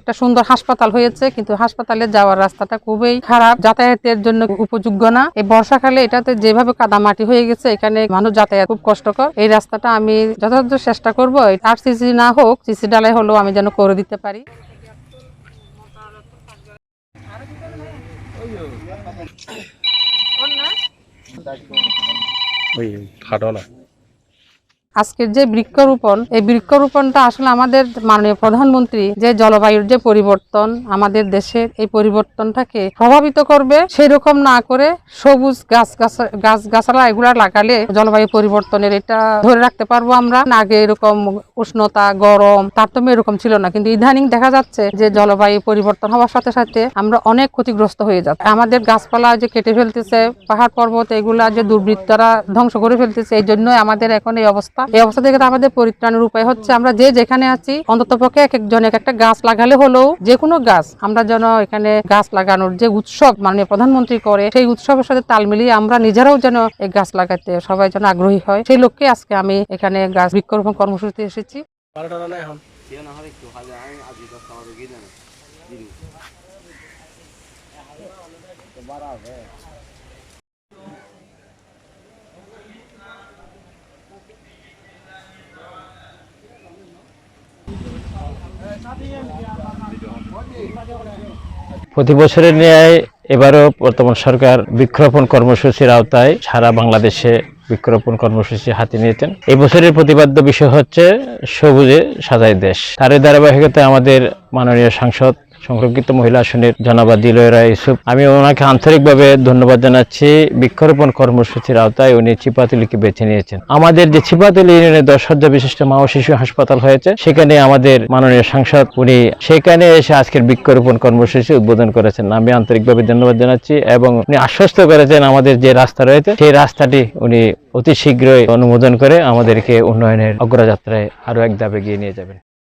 একটা সুন্দর হাসপাতাল হয়েছে, কিন্তু হাসপাতালে যাওয়ার রাস্তাটা খুবই খারাপ। যাতায়াতের জন্য উপযোগ্য না। এই বর্ষাকালে এটাতে যেভাবে কাদামাটি হয়ে গেছে, এখানে মানুষ যাতায়াত খুব কষ্টকর। এই রাস্তাটা আমি যথাযথ চেষ্টা করব আর সিসি না হোক সিসি ডালাই হলেও আমি যেন করে দিতে পারি। ফাটো না। আজকের যে বৃক্ষরোপণ, এই বৃক্ষরোপণটা আসলে আমাদের মাননীয় প্রধানমন্ত্রী যে জলবায়ুর যে পরিবর্তন আমাদের দেশের এই পরিবর্তনটাকে প্রভাবিত করবে সেই রকম না করে সবুজ গাছ গাছ গাছগাছালা এগুলা লাগালে জলবায়ু পরিবর্তনের এটা ধরে রাখতে পারব আমরা। আগে এরকম উষ্ণতা, গরম, তারতম্য এরকম ছিল না। কিন্তু ইদানিং দেখা যাচ্ছে যে জলবায়ু পরিবর্তন হওয়ার সাথে সাথে আমরা অনেক ক্ষতিগ্রস্ত হয়ে যাচ্ছে। আমাদের গাছপালা যে কেটে ফেলতেছে, পাহাড় পর্বত এগুলা যে দুর্বৃত্তরা ধ্বংস করে ফেলতেছে, এই জন্যই আমাদের এখন এই অবস্থা। এই অবস্থা থেকে আমাদের পরিত্রাণের উপায় হচ্ছে আমরা যে যেখানে আছি, অন্তত পক্ষে এক একজন এক একটা গাছ লাগালে হলেও যে কোনো গাছ আমরা যেন এখানে গাছ লাগানোর যে উৎসব মাননীয় প্রধানমন্ত্রী করে, সেই উৎসবের সাথে তাল মিলিয়ে আমরা নিজেরাও যেন এই গাছ লাগাতে সবাই যেন আগ্রহী হয়। সেই লক্ষ্যে আজকে আমি এখানে গাছ বৃক্ষরোপণ কর্মসূচিতে এসেছি। প্রতি বছরের ন্যায় এবারও বর্তমান সরকার বৃক্ষরোপণ কর্মসূচির আওতায় সারা বাংলাদেশে বৃক্ষরোপণ কর্মসূচি হাতে নিয়েছেন। এই বছরের প্রতিপাদ্য বিষয় হচ্ছে সবুজে সাজাই দেশ। তার ধারাবাহিকতায় আমাদের মাননীয় সাংসদ সংরক্ষিত মহিলা আসনের জনাবা দিলয়রা ইউসুফ। আমি ওনাকে আন্তরিকভাবে ধন্যবাদ জানাচ্ছি। বৃক্ষরোপণ কর্মসূচির আওতায় উনি চিপাতুলিকে বেছে নিয়েছেন। আমাদের যে চিপাতুলি ইউনিয়নে দশ হাজার বিশিষ্ট মা ও শিশু হাসপাতাল হয়েছে, সেখানে আমাদের মাননীয় সাংসদ, উনি সেখানে এসে আজকের বৃক্ষরোপণ কর্মসূচি উদ্বোধন করেছেন। আমি আন্তরিকভাবে ধন্যবাদ জানাচ্ছি এবং উনি আশ্বস্ত করেছেন আমাদের যে রাস্তা রয়েছে, সেই রাস্তাটি উনি অতি শীঘ্রই অনুমোদন করে আমাদেরকে উন্নয়নের অগ্রযাত্রায় আরও এক ধাপ এগিয়ে নিয়ে যাবেন।